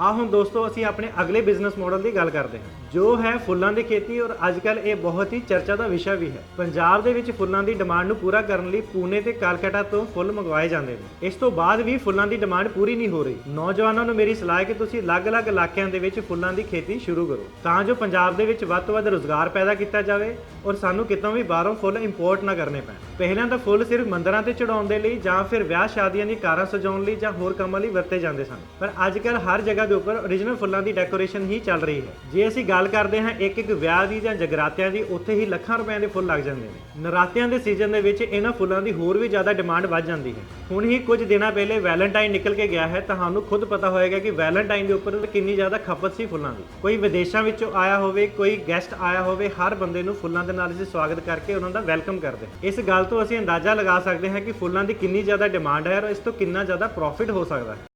ਆ ਹੁਣ ਦੋਸਤੋ, ਅਸੀਂ ਆਪਣੇ ਅਗਲੇ ਬਿਜ਼ਨਸ ਮਾਡਲ ਦੀ ਗੱਲ ਕਰਦੇ ਹਾਂ। ਜੋ ਹੈ ਫੁੱਲਾਂ ਦੀ ਖੇਤੀ ਔਰ ਅੱਜਕੱਲ ਇਹ ਬਹੁਤ ਹੀ ਚਰਚਾ ਦਾ ਵਿਸ਼ਾ ਵੀ ਹੈ। ਪੰਜਾਬ ਦੇ ਵਿੱਚ ਫੁੱਲਾਂ ਦੀ ਡਿਮਾਂਡ ਨੂੰ ਪੂਰਾ ਕਰਨ ਲਈ ਪੂਨੇ ਤੇ ਕਲਕੱਤਾ ਤੋਂ ਫੁੱਲ ਮੰਗਵਾਏ ਜਾਂਦੇ ਨੇ। ਇਸ ਤੋਂ ਬਾਅਦ ਵੀ ਫੁੱਲਾਂ ਦੀ ਡਿਮਾਂਡ ਪੂਰੀ ਨਹੀਂ ਹੋ ਰਹੀ। ਨੌਜਵਾਨਾਂ ਨੂੰ ਮੇਰੀ ਸਲਾਹ ਹੈ ਕਿ ਤੁਸੀਂ ਅਲੱਗ-ਅਲੱਗ ਇਲਾਕਿਆਂ ਦੇ ਵਿੱਚ ਫੁੱਲਾਂ ਦੀ ਖੇਤੀ ਸ਼ੁਰੂ ਕਰੋ। ਤਾਂ ਜੋ ਪੰਜਾਬ ਦੇ ਵਿੱਚ ਵੱਧ ਤੋਂ ਵੱਧ ਰੋਜ਼ਗਾਰ ਪੈਦਾ ਕੀਤਾ ਜਾਵੇ ਔਰ ਸਾਨੂੰ ਕਿਤੋਂ ਵੀ ਬਾਹਰੋਂ ਫੁੱਲ ਇੰਪੋਰਟ ਨਾ ਕਰਨੇ ਪੈਣ। ਪਹਿਲਾਂ ਤਾਂ ਫੁੱਲ ਸਿਰਫ ਮੰਦਰਾਂ ਤੇ ਚੜਾਉਣ ਦੇ ਲਈ ਜਾਂ ਫਿਰ ਵਿਆਹ ਸ਼ਾਦੀਆਂ ਦੀ ਕਾਰਾਂ ਸਜਾਉਣ ਲਈ ਜਾਂ ਹੋਰ ਕੰਮਾਂ ਲਈ ਵਰਤੇ ਜਾਂਦੇ ਸਨ। ਪਰ ਅੱਜ ਕੱਲ ਹਰ ਜਗ੍ਹਾ ਦੇ ਉੱਪਰ origignal ਫੁੱਲਾਂ ਦੀ ਡੈਕੋਰੇਸ਼ਨ ਹੀ ਚੱਲ ਰਹੀ ਹੈ। ਜੇ ਅਸੀਂ ਗੱਲ ਕਰਦੇ ਹਾਂ ਇੱਕ ਇੱਕ ਵਿਆਹ ਦੀ ਜਾਂ ਜਗਰਾਤਿਆਂ ਦੀ, ਉੱਥੇ ਹੀ ਲੱਖਾਂ ਰੁਪਏ ਦੇ ਫੁੱਲ ਲੱਗ ਜਾਂਦੇ ਨੇ। ਨਰਾਤਿਆਂ ਦੇ ਸੀਜ਼ਨ ਦੇ ਵਿੱਚ ਇਹਨਾਂ ਫੁੱਲਾਂ ਦੀ ਹੋਰ ਵੀ ਜ਼ਿਆਦਾ ਡਿਮਾਂਡ ਵੱਧ ਜਾਂਦੀ ਹੈ। ਹੁਣ ਹੀ ਕੁਝ ਦਿਨਾਂ ਪਹਿਲੇ ਵੈਲੈਂਟਾਈਨ ਨਿਕਲ ਕੇ ਗਿਆ ਹੈ। ਤੁਹਾਨੂੰ ਖੁਦ ਪਤਾ ਹੋਏਗਾ ਕਿ ਵੈਲੈਂਟਾਈਨ ਦੇ ਉੱਪਰ ਕਿੰਨੀ ਜ਼ਿਆਦਾ ਖਪਤ ਸੀ ਫੁੱਲਾਂ ਦੀ। ਕੋਈ ਵਿਦੇਸ਼ਾਂ ਵਿੱਚੋਂ ਆਇਆ ਹੋਵੇ, ਕੋਈ ਗੈਸਟ ਆਇਆ ਹੋਵੇ, ਹਰ ਬੰਦੇ ਨੂੰ ਫੁੱਲਾਂ ਦੇ ਨਾਲ ਅਸੀਂ ਸਵਾਗਤ ਕਰਕੇ ਉਹਨਾਂ ਦਾ ਵੈਲਕਮ ਕਰਦੇ ਇਸ ਗੱਲ ਤੋਂ ਅਸੀਂ ਅੰਦਾਜ਼ਾ ਲਗਾ ਸਕਦੇ ਹਾਂ ਕਿ ਫੁੱਲਾਂ ਦੀ ਕਿੰਨੀ ਜ਼ਿਆਦਾ ਡਿਮਾਂਡ ਹੈ ਔਰ ਇਸ ਤੋਂ ਕਿੰਨਾ ਜ਼ਿਆਦਾ ਪ੍ਰੋਫਿਟ ਹੋ ਸਕਦਾ ਹੈ।